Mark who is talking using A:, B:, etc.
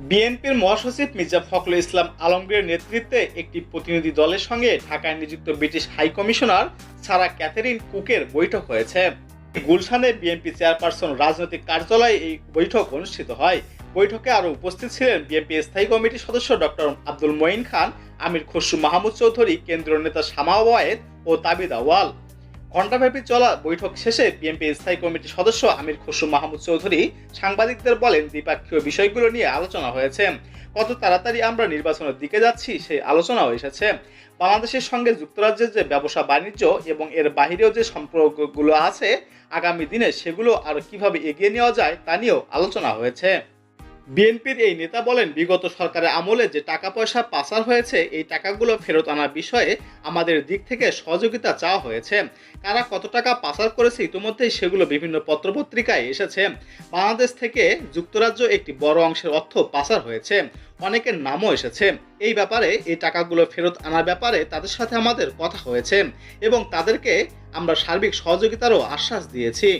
A: বিএনপির মহাসচিব মির্জা ফখরুল ইসলাম আলমগীরের নেতৃত্বে একটি প্রতিনিধি দলের সঙ্গে ঢাকায় নিযুক্ত British high commissioner Sarah Catherine কুকের বৈঠক হয়েছে। গুলশানে বিএনপি চেয়ারপারসন রাজনৈতিক কার্যালয়ে এই বৈঠক অনুষ্ঠিত হয়। বৈঠকে আরও উপস্থিত ছিলেন বিএনপি স্থায়ী কমিটির সদস্য ডক্টর আব্দুল মঈন খান, আমির খসরু মাহমুদ চৌধুরী, কেন্দ্রীয় নেতা শামা ওয়ায়েদ ও তাবিদা ওয়াল ঘণ্টাব্যাপী চলা বৈঠক শেষে বিএনপি স্থায়ী কমিটির সদস্য আমির খসরু মাহমুদ চৌধুরী সাংবাদিকদের বলেন দ্বিপাক্ষীয় বিষয়গুলো নিয়ে আলোচনা হয়েছে। কত তাড়াতাড়ি আমরা নির্বাচনের দিকে যাচ্ছি সেই আলোচনাও এসেছে। বাংলাদেশের সঙ্গে যুক্তরাজ্যের যে ব্যবসা, বাণিজ্য এবং এর বাহিরেও যে সম্পর্কগুলো আছে, আগামী দিনে সেগুলো আরও কীভাবে এগিয়ে নেওয়া যায় তা নিয়েও আলোচনা হয়েছে। বিএনপির এই নেতা বলেন, বিগত সরকারের আমলে যে টাকা পয়সা পাচার হয়েছে, এই টাকাগুলো ফেরত আনার বিষয়ে আমাদের দিক থেকে সহযোগিতা চাওয়া হয়েছে। কারা কত টাকা পাচার করেছে ইতিমধ্যেই সেগুলো বিভিন্ন পত্রপত্রিকায় এসেছে। বাংলাদেশ থেকে যুক্তরাজ্য একটি বড় অংশের অর্থ পাচার হয়েছে। অনেকের নামও এসেছে। এই ব্যাপারে, এই টাকাগুলো ফেরত আনার ব্যাপারে তাদের সাথে আমাদের কথা হয়েছে এবং তাদেরকে আমরা সার্বিক সহযোগিতারও আশ্বাস দিয়েছি।